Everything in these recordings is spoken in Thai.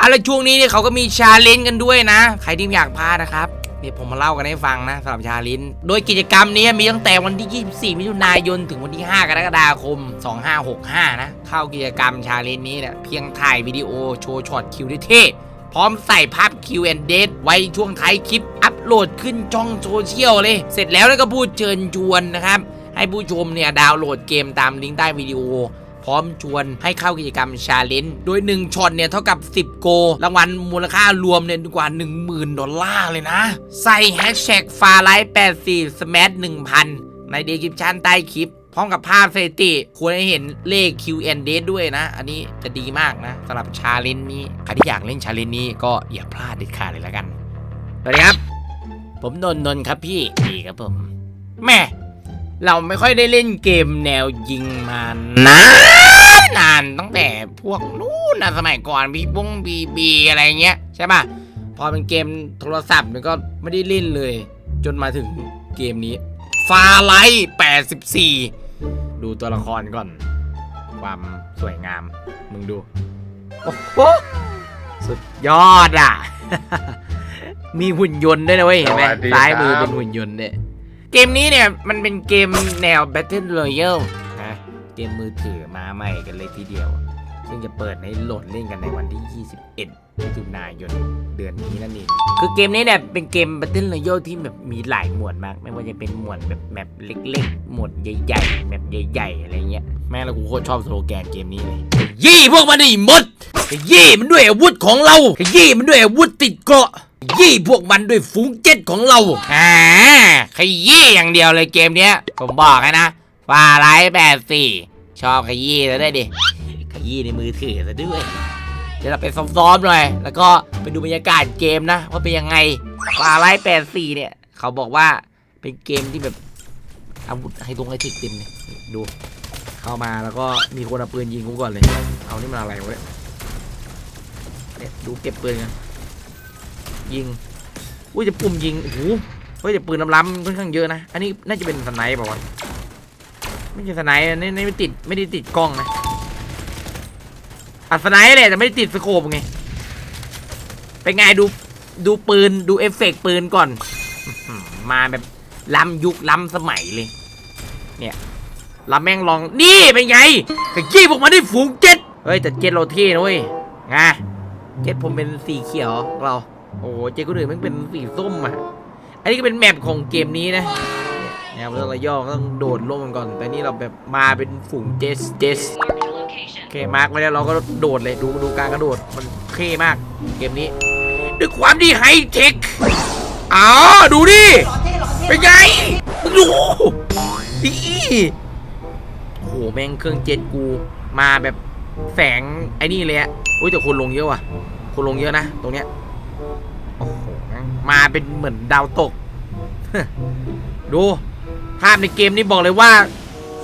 อะแล้วช่วงนี้เนี่ยเขาก็มีชาเลนจ์กันด้วยนะ ใครที่อยากพลาดนะครับเดี๋ยผมมาเล่ากันให้ฟังนะสำหรับชาเลนจ์โดยกิจกรรมนี้มีตั้งแต่วันที่ 24 มิถุนายน ถึงวันที่ 5 กรกฎาคม 2565 นะ เข้ากิจกรรมชาเลนจ์นี้เนี่ยเพียงถ่ายวิดีโอโชว์ช็อตคิวได้เท่พร้อมใส่ภาพ Q&A ไว้ช่วงท้ายคลิป อัปโหลดขึ้นช่องโซเชียลเลย เสร็จแล้วแล้วก็พูดเชิญชวนนะครับ ให้ผู้ชมเนี่ยดาวน์โหลดเกมตามลิงก์ใต้วิดีโอ พร้อมชวนให้เข้ากิจกรรมชาเลนจ์โดย 1ช็อตเนี่ยเท่ากับ 10 โก รางวัลมูลค่ารวมเนี่ยกว่า 10,000 ดอลลาร์เลยนะ ใส่แฮชแท็กฟาไลท์84 smash 1000ในเดสคริปชันใต้คลิปพร้อมกับภาพสถิติควรให้เห็นเลข Q&A ด้วยนะ อันนี้จะดีมากนะสำหรับชาเลนจ์นี้ ใครที่อยากเล่นชาเลนจ์นี้ก็อย่าพลาดเด็ดขาดเลยแล้วกันสวัสดีครับ ผมนนท์นนท์ครับพี่ดีครับผม แม่ เราไม่ค่อยได้เล่นเกมแนวยิงมานานนานตั้งแต่พวกนู้นนะสมัยก่อนบีบงบีบีอะไรเงี้ยใช่ป่ะพอเป็นเกมโทรศัพท์มันก็ไม่ได้เล่นเลย จนมาถึงเกมนี้ฟาไลท์84 ดูตัวละครก่อน ความสวยงาม มึงดู โอ้โหสุดยอดอะ มีหุ่นยนต์ด้วยนะเว้ยเห็นไหมสวัสดีซ้ายมือครับเป็นหุ่นยนต์เนี่ย เกมนี้เนี่ย มันเป็นเกมแนว Battle Royale นะ เกมมือถือมาใหม่กันเลยทีเดียว ซึ่งจะเปิดให้โหลดเล่นกันในวันที่ 21มิถุนายนเดือนนี้นั่นเอง คือเกมนี้เนี่ยเป็นเกม Battle Royale ที่แบบมีหลายหมวดมาก ไม่ว่าจะเป็นหมวดแบบแมปเล็กๆ หมวดใหญ่ๆ แมปใหญ่ๆ อะไรเงี้ย แม่แล้วกูโคตรชอบสโลแกนเกมนี้เลยยี่พวกมันได้หมดยี้มันด้วยอาวุธของเรายี้มันด้วยอาวุธติดเกาะ ยี้พวกมันด้วยฝูงเจ็ตของเรา อ่าขยี้อย่างเดียวเลยเกมเนี้ย ผมบอกให้นะฟาไลท์แปดสี่ชอบขยี้ซะด้วยดิ ขยี้ในมือถือซะด้วย เดี๋ยวเราไปซ้อมๆหน่อย แล้วก็ไปดูบรรยากาศเกมนะ ว่าเป็นยังไงฟาไลท์แปดสี่เนี่ย เขาบอกว่าเป็นเกมที่แบบอาวุธให้ตรงไฮเทคเต็มเลยดู เข้ามาแล้วก็มีคนเอาปืนยิงกูก่อนเลย เอานี่มันอะไรวะเนี่ยดูเก็บปืนกัน ยิงอุ้ยจะปุ่มยิงโอ้โหเฮ้ยแต่ปืนล้ำๆค่อนข้างเยอะนะ อันนี้น่าจะเป็นสไนป์เปล่าวะไม่ใช่สไนป์อันนี่ไม่ติดไม่ได้ติดกล้องนะอัดสไนป์เลยแต่ไม่ได้ติดสโคปไงเป็นไงดูดูปืนดูเอฟเฟกต์ปืนก่อน มาแบบล้ำยุคล้ำสมัยเลย เนี่ยล้ำแม่งลองนี่เป็นไงขยี้พวกมันได้ฝูงเจ็ดเฮ้ยแต่เจ็ดเราเท่นะเว้ยไงเจ็ดผมเป็นสีเขียวเรา โอ้โหเจคนอื่นมันเป็นสีส้มอะ อันนี้ก็เป็นแมปของเกมนี้นะนี่ยเราต้องย่อต้องโดดลงมันก่อน แต่นี่เราแบบมาเป็นฝูงเจสเจสโอเคมาร์กไว้แล้วเราก็โดดเลยดูดูการกระโดดมันเท่มากเกมนี้ด้วยความที่ไฮเทคอ๋อดูดิเป็นไงมึงดูดีโอ้โหแม่งเครื่องเจ็ตกูมาแบบแสงไอ้นี่เลยอะอุ้ยแต่คนลงเยอะว่ะ คนลงเยอะนะตรงเนี้ย โอ้โหมาเป็นเหมือนดาวตก ดู ภาพในเกมนี้บอกเลยว่า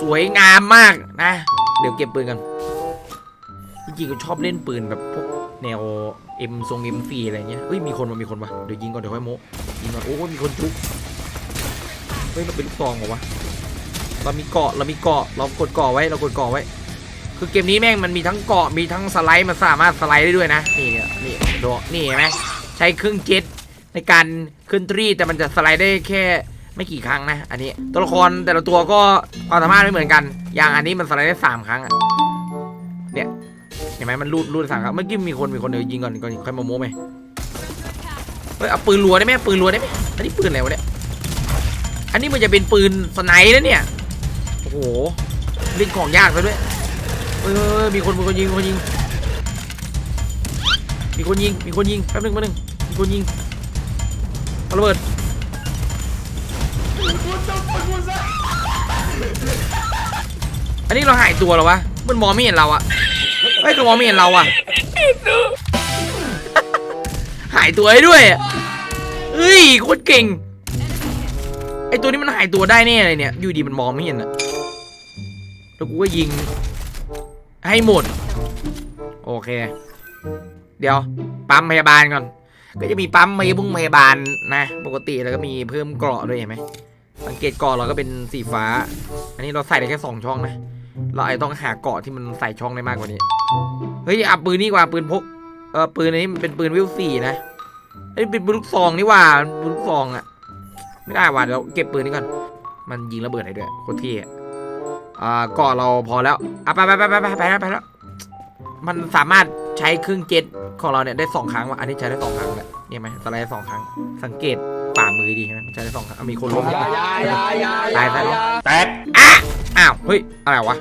สวยงามมากนะ เดี๋ยวเก็บปืนกันจริงๆก็ชอบเล่นปืนแบบพวกแนวเอ็มทรงเอ็มฟีอะไรเงี้ยเฮ้ยมีคนมามีคนมาเดี๋ยวยิงก่อนเดี๋ยวค่อยโมยิงก่อนโอ้ยมีคนจุกเฮ้ยมันเป็นลูกซองเหรอวะเรามีเกาะเรามีเกาะเรากดเกาะไว้เรากดเกาะไว้ คือเกมนี้แม่งมันมีทั้งเกาะมีทั้งสไลด์มันสามารถสไลด์ได้ด้วยนะนี่เนี่ยนี่ดูนี่เห็นไหม ใช้เครื่องเจ็ตในการขึ้นตรีแต่มันจะสไลด์ได้แค่ไม่กี่ครั้งนะ อันนี้ตัวละครแต่ละตัวก็ความสามารถไม่เหมือนกัน อย่างอันนี้มันสไลด์ได้สามครั้งเนี่ยเห็นไหมมันรูดรูดสามครั้งเมื่อกี้มีคนมีคนเดียวยิงก่อนก่อนค่อยมาโม้ไหมเฮ้ยเอาปืนรัวได้ไหมปืนรัวได้ไหมอันนี้ปืนอะไรวะเนี่ยอันนี้มันจะเป็นปืนสไนด์แล้วเนี่ยโอ้โหเล่นของยากซะด้วยเฮ้ยเฮ้ยเฮ้ยมีคนมีคนยิงมีคนยิง มีคนยิงมีคนยิงแป๊บนึงแป๊บนึง มีคนยิงเอาระเบิดอันนี้เราหายตัวเหรอวะมันมองไม่เห็นเราอะเฮ้ยเขามองไม่เห็นเราอะหายตัวให้ด้วยเฮ้ยโคตรเก่งไอตัวนี้มันหายตัวได้แน่เลยเนี่ยอยู่ดีมันมองไม่เห็นอะแล้วกูก็ยิง ให้หมด โอเค เดี๋ยว ปั๊มพยาบาลก่อน ก็จะมีปั๊มพยาบุ้งพยาบาลนะ ปกติแล้วก็มีเพิ่มเกราะด้วยเห็นไหมสังเกตเกราะเราก็เป็นสีฟ้า อันนี้เราใส่ได้แค่สองช่องนะ เราอาจจะต้องหาเกราะที่มันใส่ช่องได้มากกว่านี้ เฮ้ยเอาปืนนี่กว่าปืนพก เออปืนนี้มันเป็นปืนวิวสี่นะไอ้ยเป็นปืนลูกซองนี่ว่าปืนลูกซองอะไม่ได้ว่ะเดี๋ยวเก็บปืนนี้ก่อน มันยิงระเบิดได้ด้วยโคตรเท่อ่าเกาะเราพอแล้วอะไปไปไปไปไปไปแล้ว มันสามารถ ใช้เครื่องเจ็ตของเราเนี่ยได้สองครั้งว่ะอันนี้ใช้ได้สองครั้งแหละเนี่ยไหมสไลด์สองครั้ง สังเกตฝ่ามือดีใช่ไหมมันใช้ได้สองครั้งอะมีคนล้มตายตายแล้วแตกอะอ้าวเฮ้ยอะไรวะ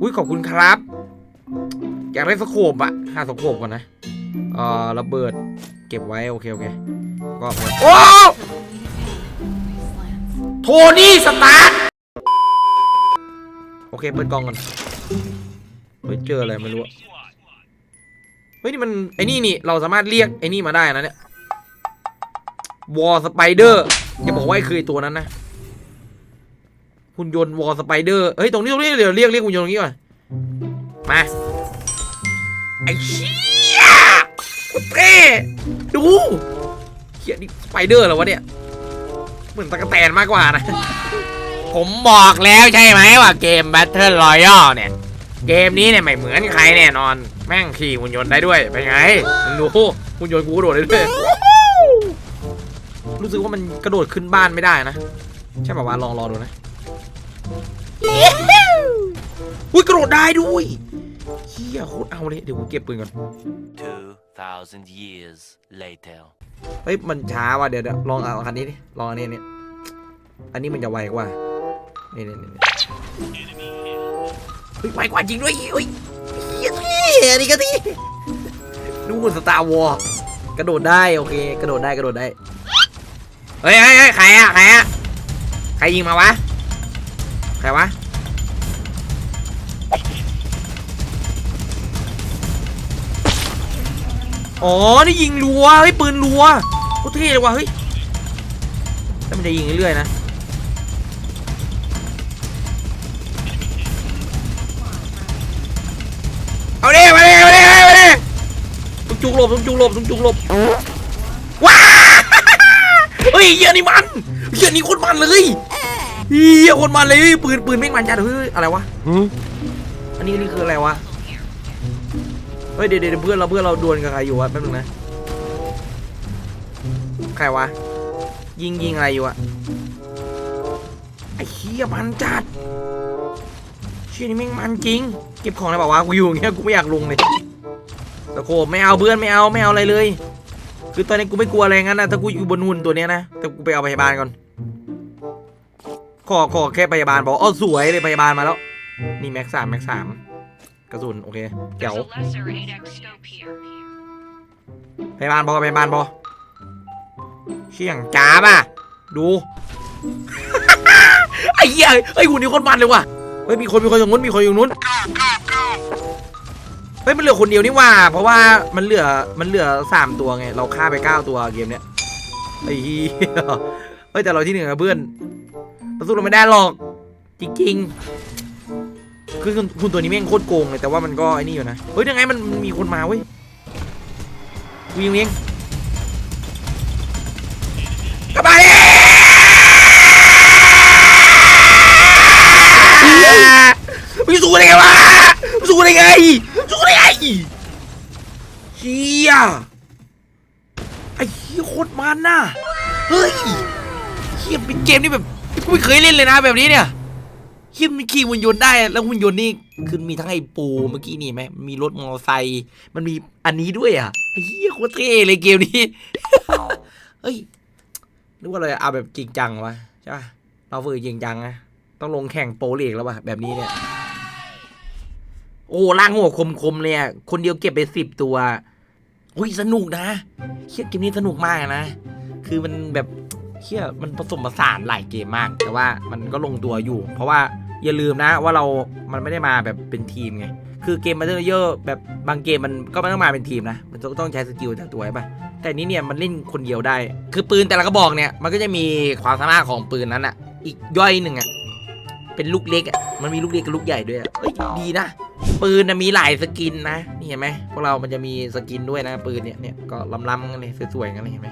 อุ้ยขอบคุณครับ อยากได้สโคปอะหาสโคปก่อนนะเอ่อระเบิดเก็บไว้โอเคโอเคก็ไปโอ้โทนี่สตาร์ทโอเคเปิดกล้องก่อนเฮ้ยเจออะไรไม่รู้อะเฮ้ยนี่มันไอ้นี่นี่เราสามารถเรียกไอ้นี่มาได้นะเนี่ยวอลสไปเดอร์อย่าบอกว่าไอ้คือไอ้ตัวนั้นนะหุ่นยนต์วอลสไปเดอร์เฮ้ยตรงนี้ตรงนี้เดี๋ยวเรียกเรียกหุ่นยนต์ตรงนี้ก่อนมาไอ้เชี่ยโคตรเท่ดูเฮียนี่สไปเดอร์เหรอวะเนี่ยเหมือนตะกแตนมากกว่านะ ผมบอกแล้วใช่ไหมว่าเกม Battle Royale เนี่ย เกมนี้เนี่ยไม่เหมือนใครแน่นอน แม่งขี่หุ่นยนต์ได้ด้วยเป็นไงมึงดูหุ่นยนต์กูกระโดดได้ด้วยรู้สึกว่ามันกระโดดขึ้นบ้านไม่ได้นะ ใช่ป่าวว่าลองรอดูนะอุ้ยกระโดดได้ด้วยเฮียโคตรเอาเลยเดี๋ยวกูเก็บปืนก่อน 2,000 years later. เฮ้ยมันช้าว่ะเดี๋ยวเดี๋ยวลองเอาคันนี้ดิลองอันนี้นี่อันนี้มันจะไวกว่านี่นี่นี่นี่ เฮ้ยไวกว่าจริงด้วยเฮ้ยเฮียเท่อันนี้ก็ที่ดูเหมือนสตาร์วอลกระโดดได้โอเค กระโดดได้กระโดดได้เฮ้ยเฮ้ยเฮ้ยใครอะใครอะใครยิงมาวะใครวะอ๋อ นี่ยิงรัว เฮ้ย ปืนรัวโคตรเท่เลยว่ะ เฮ้ยแล้วมันจะยิงเรื่อยๆนะ เอาดิมาดิมาดิมาดิต้องจุกหลบต้องจุกหลบต้องจุกหลบว้าเฮ้ยเหี้ยนี่มันเหี้ยนี่โคตรมันเลยเหี้ยโคตรมันเลยปืนปืนแม่งมันจัดเฮ้ยอะไรวะอันนี้อันนี่คืออะไรวะเฮ้ยเดี๋ยวเดี๋ยวเพื่อนเราเพื่อนเราดวลกับใครอยู่วะแป๊บนึงนะใครวะยิงยิงอะไรอยู่อะไอ้เหี้ยมันจัดเชี่ยนี่แม่งมันจริง เก็บของอะไรบอกว่าวะกูอยู่อย่างเงี้ยกูไม่อยากลงเลยตะโขไม่เอาเพื่อนไม่เอาไม่เอาอะไรเลย คือตอนนี้กูไม่กลัวอะไรงั้นนะถ้ากูอยู่บนหุ่นตัวเนี้ยนะแต่กูไปเอาพยาบาลก่อนขอขอแค่พยาบาลบอกอ๋อสวยเลยพยาบาลมาแล้วนี่แม็กสามแม็กสามกระสุนโอเคเจ๋วพยาบาลพอพยาบาลพอเชี่ยงจ้าป่ะดูไอ้เหี้ยไอ้หุ่นนี่โคนมันเลยว่ะเฮ้ยมีคนมีคนอยู่นู้นมีคนอยู่นู้น เฮ้ยมันเหลือคนเดียวนี่หว่า เพราะว่ามันเหลือมันเหลือสามตัวไง เราฆ่าไปเก้าตัวเกมเนี้ยไอ้เหี้ยเฮ้ยแต่เราที่หนึ่งอะเพื่อนเราสู้เราไม่ได้หรอก จริงๆคือคุณคุณตัวนี้แม่งโคตรโกงเลยแต่ว่ามันก็ไอ้นี่อยู่นะเฮ้ยยังไงมันมีคนมาเว้ยวิ่งวิ่งกลับมาดิมึงสู้ได้ไงวะมึงสู้ได้ไง เฮียไอ้เฮียโคตรมันน่ะเฮ้ยเฮียเป็นเกมนี่แบบกูไม่เคยเล่นเลยนะแบบนี้เนี่ยเฮียมันขี่หุ่นยนต์ได้แล้วหุ่นยนต์นี่คือมีทั้งไอ้ปูเมื่อกี้นี่ไหมมีรถมอเตอร์ไซค์มันมีอันนี้ด้วยอะไอ้เฮียโคตรเท่เลยเกมนี้เฮ้ยนึกว่าเราจะเอาแบบจริงจังวะใช่ปะเราฝึกจริงจังนะต้องลงแข่งโปรลีกแล้ววะแบบนี้เนี่ย โอ้ล่างหัวคมๆเลยอะคนเดียวเก็บไปสิบตัวอุ้ยสนุกนะเฮียเกมนี้สนุกมากนะ คือมันแบบเฮียมันผสมผสานหลายเกมมาก แต่ว่ามันก็ลงตัวอยู่ เพราะว่าอย่าลืมนะว่าเรา มันไม่ได้มาแบบเป็นทีมไง คือเกมมันเยอะแบบบางเกมมันก็ไม่ต้องมาเป็นทีมนะ มันต้องใช้สกิลจากตัวใช่ปะแต่นนี้เนี่ยมันเล่นคนเดียวได้ คือปืนแต่ละกระบอกเนี่ยมันก็จะมีความสามารถของปืนนั้นอะอีกย่อยหนึ่งอะ เป็นลูกเล็กอะ มันมีลูกเล็กกับลูกใหญ่ด้วยอะเอ้ยดีนะ ปืนนะมีหลายสกินนะ นี่เห็นไหมพวกเรามันจะมีสกินด้วยนะ ปืนเนี่ยเนี่ยก็ล้ำๆกันเลยสวยๆกันเลยเห็นไหม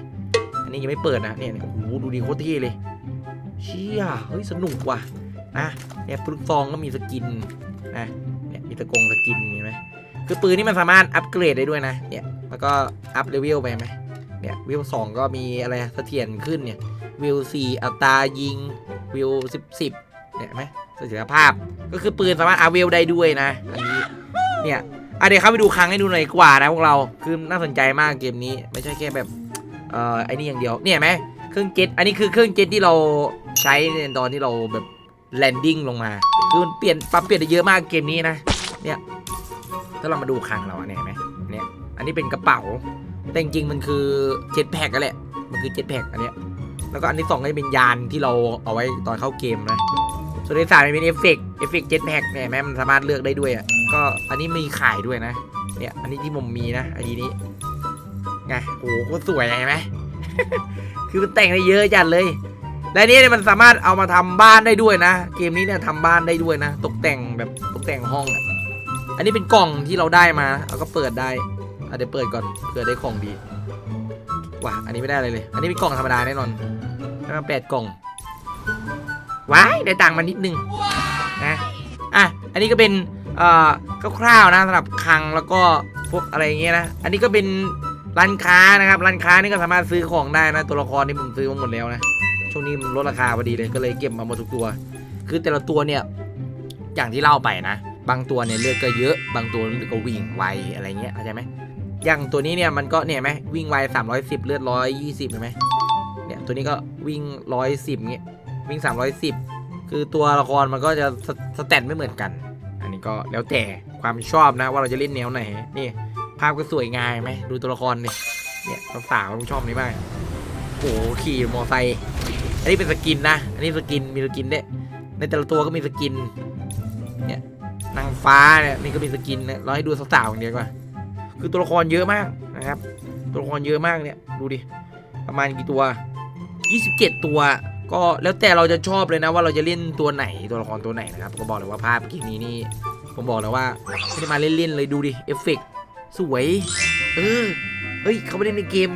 อันนี้ยังไม่เปิดนะเนี่ยเนี่ยโอ้โหดูดีโคตรเท่เลยเชี่ยเฮ้ยสนุกว่ะนะเนี่ยปืนซองก็มีสกินนะเนี่ยมีตะกงสกินเห็นไหมคือปืนนี่มันสามารถอัปเกรดได้ด้วยนะเนี่ยแล้วก็อัพเลเวลไปไหมเนี่ยวิวสองก็มีอะไรเสถียรขึ้นเนี่ยวิวสี่อัตรายิงวิวสิบสิบ เนี่ยเห็นไหมเสถียรภาพ ก็คือปืนสามารถอัพเวลได้ด้วยนะอันนี้เนี่ยอะเดี๋ยวเข้าไปดูครั้งให้ดูหน่อยกว่านะพวกเราคือน่าสนใจมากเกมนี้ไม่ใช่แค่แบบเอ่อไอ้นี่อย่างเดียวเนี่ยไหมเครื่องเจ็ตอันนี้คือเครื่องเจ็ตที่เราใช้ในตอนที่เราแบบแลนดิ้งลงมาคือมันเปลี่ยนปรับเปลี่ยนได้เยอะมากเกมนี้นะเนี่ยถ้าเรามาดูครั้งเราอะเนี่ยไหมเนี่ยอันนี้เป็นกระเป๋า แต่จริงๆมันคือเจ็ตแพ็กกันแหละมันคือเจ็ตแพ็กอันเนี้ยแล้วก็อันที่สองก็จะเป็นยานที่เราเอาไว้ตอนเข้าเกมนะ ส่วนที่สามมันเป็นเอฟเฟกต์เอฟเฟกต์เจ็ตแพ็กเนี่ยแม้มันสามารถเลือกได้ด้วยอะก็อันนี้มีขายด้วยนะ เนี่ยอันนี้ที่ผมมีนะอันนี้นี้ไงโอ้โหโคตรสวยเห็นไหมคือมันแต่งได้เยอะจัดเลย และนี่เนี่ยมันสามารถเอามาทำบ้านได้ด้วยนะ เกมนี้เนี่ยทำบ้านได้ด้วยนะ ตกแต่งแบบตกแต่งห้องอะอันนี้เป็นกล่องที่เราได้มาเราก็เปิดได้อะเดี๋ยวเปิดก่อนเผื่อได้ของดีว้าอันนี้ไม่ได้อะไรเลย อันนี้เป็นกล่องธรรมดาแน่นอนได้มาแปดกล่อง ว้ายได้ตังค์มานิดนึงนะอะอันนี้ก็เป็นเอ่อคร่าวๆนะสำหรับคลังแล้วก็พวกอะไรเงี้ยนะอันนี้ก็เป็นร้านค้านะครับร้านค้านี่ก็สามารถซื้อของได้นะตัวละครที่ผมซื้อมาหมดแล้วนะช่วงนี้มันลดราคาพอดีเลยก็เลยเก็บมาหมดทุกตัว คือแต่ละตัวเนี่ยอย่างที่เล่าไปนะ บางตัวเนี่ยเลือดก็เยอะบางตัวเลือดก็วิ่งไวอะไรเงี้ยเข้าใจไหมอย่างตัวนี้เนี่ยมันก็เนี่ยไหมวิ่งไว310 เลือด120เห็นไหมเนี่ยตัวนี้ก็วิ่ง 110เงี้ย วิ่ง 310 คือตัวละครมันก็จะสสแตทไม่เหมือนกัน อันนี้ก็แล้วแต่ความชอบนะว่าเราจะเล่นแนวไหนนี่ภาพก็สวยงามไหมดูตัวละครนี่เนี่ยสาวๆต้องชอบนี้มากโอ้ขี่มอไซค์อันนี้เป็นสกินนะ อันนี้สกินมีสกินด้วยในแต่ละตัวก็มีสกิน เนี่ยนางฟ้าเนี่ยนี่ก็มีสกินนะเราให้ดูสาวๆอย่างเดียวกว่าคือตัวละครเยอะมากนะครับ ตัวละครเยอะมากเนี่ยดูดิประมาณกี่ตัว 27 ตัว ก็แล้วแต่เราจะชอบเลยนะว่าเราจะเล่นตัวไหนตัวละครตัวไหนนะครับก็บอกเลยว่าภาพเกมนี้นี่ผมบอกเลยว่าไม่ได้มาเล่นๆเลยดูดิเอฟเฟกต์สวยเออเฮ้ยเขาไม่ได้ในเกม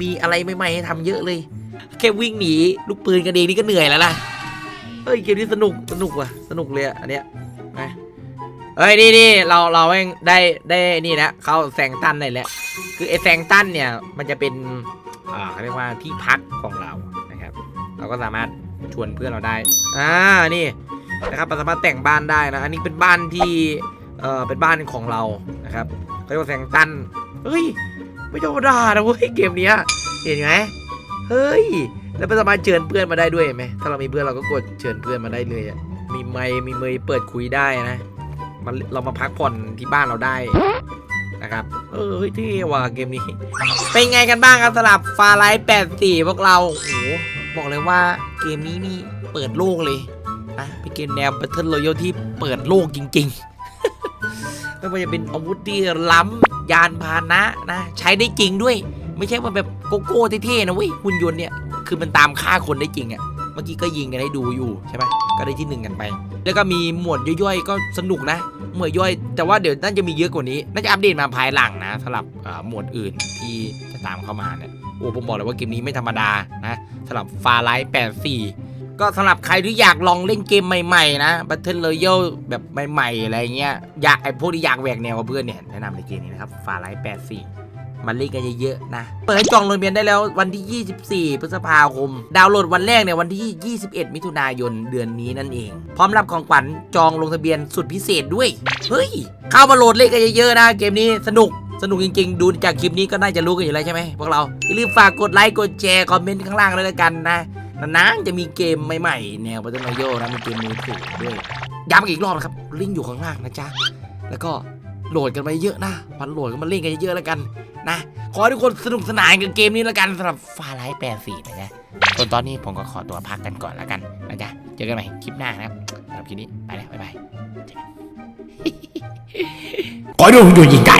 มีอะไรใหม่ๆให้ทำเยอะเลย แค่วิ่งหนีลูกปืนกันเองนี่ก็เหนื่อยแล้วล่ะเฮ้ยเกมนี้สนุกสนุกว่ะสนุกเลยอันเนี้ยนะเฮ้ยนี่นี่เราเราแม่งได้ได้นี่นะเขาแซงตันได้แล้วคือไอแซงตันเนี่ยมันจะเป็นอ่าเขาเรียกว่าที่พักของเรา เราก็สามารถชวนเพื่อนเราได้ อ่า นี่นะครับเราสามารถแต่งบ้านได้นะ อันนี้เป็นบ้านที่เอ่อเป็นบ้านของเรา นะครับเขาเรียกว่าแซงตันเฮ้ย ไม่ธรรมดานะเว้ยเกมนี้เห็นไหมเฮ้ย แล้วมันสามารถเชิญเพื่อนมาได้ด้วยไหมถ้าเรามีเพื่อนเราก็กดเชิญเพื่อนมาได้เลยอะมีไมมีเมย์เปิดคุยได้นะมันเรามาพักผ่อนที่บ้านเราได้นะครับ เออเฮ้ยเท่ว่ะเกมนี้ เป็นไงกันบ้างครับสำหรับฟาไลท์84พวกเรา โอ้โห บอกเลยว่าเกมนี้นี่เปิดโลกเลยนะเป็นเกมแนว Battle Royale ที่เปิดโลกจริงๆ ไม่ว่าจะเป็นอาวุธที่ล้ำยานพาหนะนะ ใช้ได้จริงด้วย ไม่ใช่ว่าแบบโกโก้เท่ๆนะเว้ยหุ่นยนต์เนี่ย คือมันตามฆ่าคนได้จริงอะ่ะเมื่อกี้ก็ยิงกันให้ดูอยู่ใช่ไหมก็ได้ที่หนึ่งกันไป แล้วก็มีหมวดย่อยๆ ก็สนุกนะ หมวดย่อย แต่ว่าเดี๋ยวน่าจะมีเยอะกว่านี้ น่าจะอัปเดตมาภายหลังนะสำหรับหมวดอื่นที่จะตามเข้ามาเนี่ย โอ้ผมบอกเลยว่าเกมนี้ไม่ธรรมดานะสำหรับฟาไลท์84ก็สำหรับใครที่อยากลองเล่นเกมใหม่ๆนะ Battle Royale แบบใหม่ๆ อะไรเงี้ยอยากไอพวกที่อยากแหวกแนวกับเพื่อนเนี่ยแนะนำในเกมนี้นะครับฟาไลท์84มันเล่นกันเยอะๆนะ เปิดจองลงทะเบียนได้แล้ววันที่ 24 พฤษภาคม ดาวน์โหลดวันแรกเนี่ยวันที่ 21 มิถุนายนเดือนนี้นั่นเอง พร้อมรับของขวัญจองลงทะเบียนสุดพิเศษด้วย เฮ้ย เข้ามาโหลดเล่นกันเยอะๆนะ เกมนี้สนุก สนุกจริง ๆ ดูจากคลิปนี้ก็น่าจะรู้กันอยู่แล้วใช่ไหมพวกเราอย่าลืมฝากกดไลค์กดแชร์คอมเมนต์ข้างล่างด้วยละกันนะนานๆจะมีเกมใหม่ๆแนว Battle Royale นะมีเกมมือถือด้วยย้ำอีกรอบนะครับลิงก์อยู่ข้างล่างนะจ๊ะแล้วก็โหลดกันมาเยอะนะวันโหลดกันมาเล่นกันเยอะๆแล้วกันนะ ขอให้ทุกคนสนุกสนานกับเกมนี้แล้วกันสำหรับฟาไลท์แปดสี่นะจ๊ะส่วนตอนนี้ผมก็ขอตัวพักกันก่อนแล้วกันนะจ๊ะเจอกันใหม่คลิปหน้านะครับสำหรับคลิปนี้ไปแล้วบ๊ายบายเจอกันขอให้ดูอยู่ยิงไก่